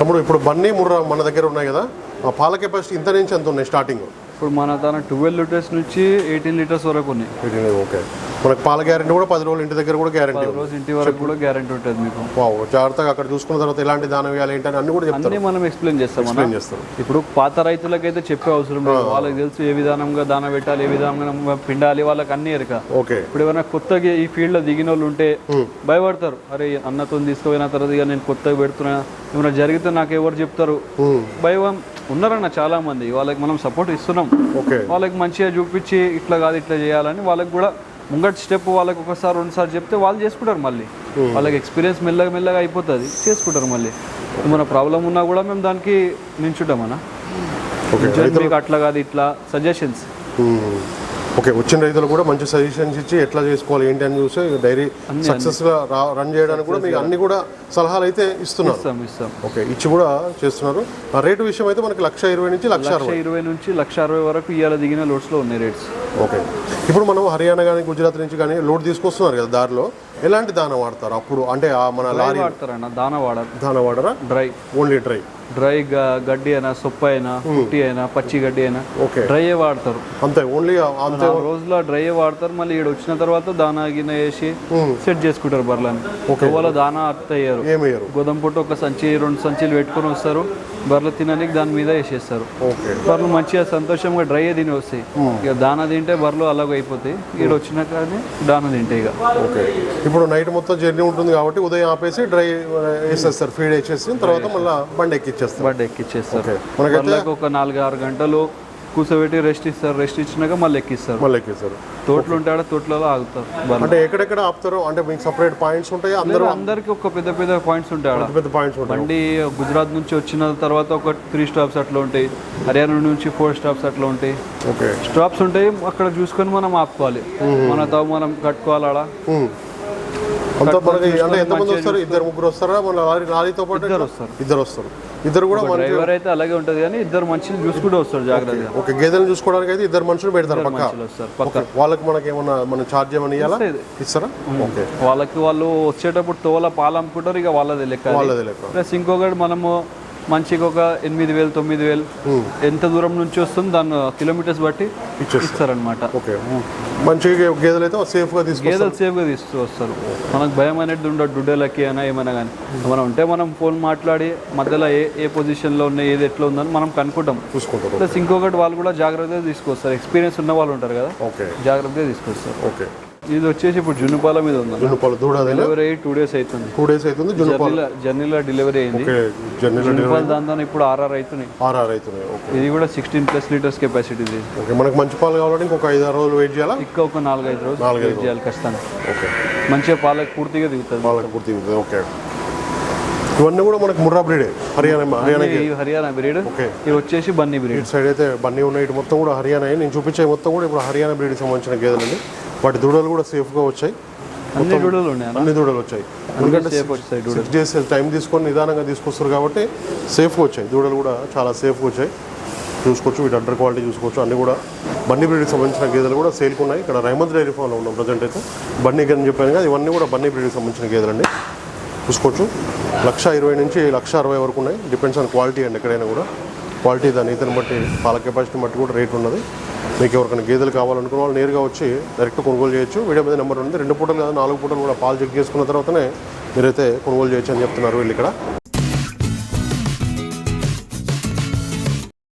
తమ్ముడు ఇప్పుడు బన్నీ ముర్రా మన దగ్గర ఉన్నాయి కదా. ఆ పాల కెపాసిటీ ఇంత నుంచి ఎంత ఉన్నాయి స్టార్టింగ్? ఇప్పుడు మన తన ట్వెల్వ్ లీటర్స్ నుంచి ఎయిటీన్ లీటర్స్ వరకు ఉన్నాయి. ఓకే మనకి పాల గ్యారెంటీ కూడా పది రోజులు ఇంటి దగ్గర కూడా గ్యారెంటీ రోజు ఇంటి వరకు కూడా గ్యారంటీ ఉంటుంది మీకు. వావ్ జాగ్రత్తగా అక్కడ చూసుకున్న తర్వాత ఎలాంటి దానం వేయాలి ఏంటి అని అన్ని కూడా చెప్తారు. అన్నీ మనం ఎక్స్ప్లెయిన్ చేస్తాం మనం ఎక్స్ప్లెయిన్ చేస్తారు. ఇప్పుడు పాత రైతులకైతే చెప్పే అవసరం లేదు. వాళ్ళకి తెలుసు ఏ విధానంగా దాన పెట్టాలి ఏ విధానంగా పిండాలి వాళ్ళకి అన్ని ఎరక. ఓకే ఇప్పుడు ఏమైనా కొత్తగా ఈ ఫీల్డ్లో దిగిన వాళ్ళు ఉంటే భయపడతారు. అరే అన్నతో తీసుకుపోయిన తర్వాత ఇక నేను కొత్తగా పెడుతున్నా. ఏమైనా జరిగితే నాకు ఎవరు చెప్తారు? భయం. ఉన్నారన్న చాలా మంది వాళ్ళకి మనం సపోర్ట్ ఇస్తున్నాం. ఓకే. వాళ్ళకి మంచిగా చూపించి ఇట్లా కాదు ఇట్లా చేయాలని వాళ్ళకి కూడా ముంగటి స్టెప్ వాళ్ళకి ఒకసారి రెండుసార్లు చెప్తే వాళ్ళు చేసుకుంటారు మళ్ళీ. వాళ్ళకి ఎక్స్పీరియన్స్ మెల్లగా మెల్లగా అయిపోతుంది చేసుకుంటారు మళ్ళీ. మన ప్రాబ్లం ఉన్నా కూడా మేము దానికి నించుంటాం అన్న. నించొని మీకు అట్లా కాదు ఇట్లా సజెషన్స్. ఓకే వచ్చిన రైతులు కూడా మంచి సజెషన్స్ ఇచ్చి ఎట్లా చేసుకోవాలి ఏంటి అని చూసి డైరీ సక్సెస్గా రా- రన్ చేయడానికి కూడా మీకు అన్ని కూడా సలహాలు అయితే ఇస్తున్నారు. ఇస్తాం ఇస్తాం. ఓకే ఇచ్చి కూడా చేస్తున్నారు. ఆ రేటు విషయం అయితే మనకి లక్ష ఇరవై నుంచి లక్ష లక్ష ఇరవై నుంచి లక్ష అరవై వరకు ఇవాళ దిగిన లోడ్స్లో ఉన్నాయి రేట్స్. ఓకే. ఇప్పుడు మనం హర్యానా కానీ గుజరాత్ నుంచి కానీ లోడ్ తీసుకొస్తున్నారు కదా దారిలో. ఎలాంటి దాన వాడతారు అప్పుడు? అంటే మన లారీ వాడతారన్న దాన వాడరు దాన వాడరా? డ్రై. Only dry. డ్రై గడ్డి అయినా సొప్ప అయినా పుట్టి అయినా పచ్చి గడ్డి అయినా ఓకే. డ్రైయే వాడతారు. అంతే ఓన్లీ అంతే రోజుల డ్రై వాడతారు మళ్ళీ ఇక్కడ వచ్చిన తర్వాత దానా గిన్నె వేసి సెట్ చేసుకుంటారు బర్లని వాళ్ళ దానా అత్తయ్యారు ఏమయ్యారు గోధుమ పొట్టు ఒక సంచి రెండు సంచులు పెట్టుకొని వస్తారు. బర్రెలు తినడానికి దాని మీద వేసేస్తారు. ఓకే. బర్రెలు మంచిగా సంతోషంగా డ్రై తిని వస్తాయి. ఇక దానా తింటే బర్రెలు అలాగ అయిపోతాయి. ఇక్కడ వచ్చినాక దానా తింటాయి ఇక. ఓకే. ఇప్పుడు నైట్ మొత్తం జర్నీ ఉంటుంది కాబట్టి ఉదయం ఆపేసి డ్రై వేసేస్తారు. ఫీడ్ వేసేసి తర్వాత మళ్ళీ బండి ఎక్కిచ్చేస్తారు. బర్డ్ ఎక్కిచ్చేస్తారు. మనకైతే ఒక నాలుగు ఆరు గంటలు కూర్చోబెట్టి రెస్ట్ ఇస్తారు. రెస్ట్ ఇచ్చినాక మళ్ళీ ఎక్కిస్తారు. మళ్ళీ ఎక్కిస్తారు. తోటలు ఉంటే ఆడ తోటలలో ఆగుతారు. అంటే ఎక్కడెక్కడ ఆపుతారు? అంటే మీకు సపరేట్ పాయింట్స్ ఉంటాయి? అందరూ అందరికి ఒక పెద్ద పెద్ద పాయింట్స్ ఉంటాయి పెద్ద పాయింట్స్ ఉంటాయి. బండి గుజరాత్ నుంచి వచ్చిన తర్వాత ఒక త్రీ స్టాప్స్ అట్లా ఉంటాయి. హర్యానా నుంచి ఫోర్ స్టాప్స్ అట్లా ఉంటాయి. ఓకే స్టాప్స్ ఉంటాయి. అక్కడ చూసుకొని మనం ఆపుకోవాలి. మన తావు మనం కట్టుకోవాలి మనకి అంటే ఎంతమంది వస్తారు? ఇద్దరు ముగ్గురు వస్తారా? మన లారీ లారీతో పాటు ఇద్దరు వస్తారు. ఇద్దరు వస్తారు. ఇద్దరు కూడా డ్రైవర్ అయితే అలాగే ఉంటుంది కానీ ఇద్దరు మంచిని చూసుకుంటూ వస్తారు జాగ్రత్తగా. ఓకే గేదెలను చూసుకోవడానికి అయితే ఇద్దరు మనుషులు పెడతారు పక్క. వాళ్ళకి మనకి ఏమన్నా మనం ఛార్జ్ ఏమైనా. ఇస్తారా? ఓకే. వాళ్ళకి వాళ్ళు వచ్చేటప్పుడు తోల పాలు అమ్ముకుంటారు ఇక వాళ్ళది లెక్క. వాళ్ళది లెక్క. ప్లస్ ఇంకొకటి మనము మంచిగా ఒక ఎనిమిది వేలు తొమ్మిది వేలు. ఎంత దూరం నుంచి వస్తుంది దాన్ని కిలోమీటర్స్ బట్టి ఇచ్చేస్తారు. ఇస్తారనమాట ఓకే. మంచిగా గేదెలు అయితే సేఫ్గా తీసుకుంటారు గేదెలు సేఫ్గా వస్తారు మనకు భయం అనేది ఉండదు డుడ్డలకి అయినా ఏమైనా కానీ. మనం ఉంటే మనం ఫోన్ మాట్లాడి మధ్యలో ఏ ఏ పొజిషన్లో ఉన్నాయి ఏది ఎట్లా ఉందని మనం కనుక్కుంటాం. ప్లస్ ఇంకొకటి వాళ్ళు కూడా జాగ్రత్తగా తీసుకొస్తారు. ఎక్స్పీరియన్స్ ఉన్న వాళ్ళు ఉంటారు కదా. ఓకే. జాగ్రత్తగా తీసుకొస్తారు. ఓకే. ఇది వచ్చేసి ఇప్పుడు జున్నుపాల మీద ఉంది జున్నుపాలు దూడది డెలివరీ అయ్యి టూ డేస్ అవుతుంది. టూ డేస్ అవుతుంది జున్నుపాలు జర్నీలో డెలివరీ అయింది. జర్నీలో జున్నుపాలు దాంతో ఇప్పుడు ఆర్ఆర్ అవుతున్నాయి. ఆర్ఆర్ అవుతున్నాయి ఇది కూడా సిక్స్టీన్ ప్లస్ లీటర్స్ కెపాసిటీ ఇది. ఓకే మనకి మంచి పాలు కావాలంటే ఇంకొక ఐదు ఆరు రోజులు వెయిట్ చేయాలా? ఇంకా ఒక నాలుగైదు రోజులు వెయిట్ చేయాలి ఖచ్చితంగా. ఓకే. మంచిగా పాలకు పూర్తిగా దిగుతుంది. వాళ్ళకి పూర్తి అవుతుంది ఓకే. ఇవన్నీ కూడా మనకి ముర్రా బ్రీడే హర్యానా హర్యానాకి ఈ హర్యానా బ్రీడ్ ఇవి వచ్చేసి బన్నీ బ్రీడ్ ఇటు సైడ్ అయితే బన్నీ ఉన్నాయి ఇటు మొత్తం కూడా హర్యానా నేను చూపించే మొత్తం కూడా ఇప్పుడు హర్యానా బ్రీడ్కి సంబంధించిన గేదెలండి. వాటి దూడలు కూడా సేఫ్గా వచ్చాయి. అన్ని డూడలు ఉన్నాయి అన్ని? దూడలు వచ్చాయి. ఎందుకంటే సిక్స్ డేస్ టైం తీసుకొని నిదానంగా తీసుకొస్తారు కాబట్టి సేఫ్గా వచ్చాయి. దూడలు కూడా చాలా సేఫ్గా వచ్చాయి. చూసుకోవచ్చు వీటి అండర్ క్వాలిటీ చూసుకోవచ్చు. అన్ని కూడా బన్నీ బ్రీడ్కి సంబంధించిన గేదెలు కూడా సేల్కి ఉన్నాయి. ఇక్కడ రైమంత్ డైరీ ఫామ్లో ఉన్నాం ప్రజెంట్ అయితే. బన్నీ గని చెప్పాను కదా ఇవన్నీ కూడా బన్నీ బ్రీడ్కి సంబంధించిన గేదెలండి. చూసుకోవచ్చు. లక్ష ఇరవై నుంచి లక్ష అరవై వరకు ఉన్నాయి. డిపెండ్స్ ఆన్ క్వాలిటీ అండి ఎక్కడైనా కూడా. క్వాలిటీ దాని ఇతను బట్టి పాల కెపాసిటీ బట్టి కూడా రేట్ ఉన్నది. మీకు ఎవరికైనా గేదెలు కావాలనుకున్న వాళ్ళు నేరుగా వచ్చి డైరెక్ట్ కొనుగోలు చేయొచ్చు. వీడియో మీద నెంబర్ ఉంది. రెండు పూటలు కాదు నాలుగు పూటలు కూడా పాలు చెక్ చేసుకున్న తర్వాతనే మీరైతే కొనుగోలు చేయొచ్చు అని చెప్తున్నారు వీళ్ళు ఇక్కడ.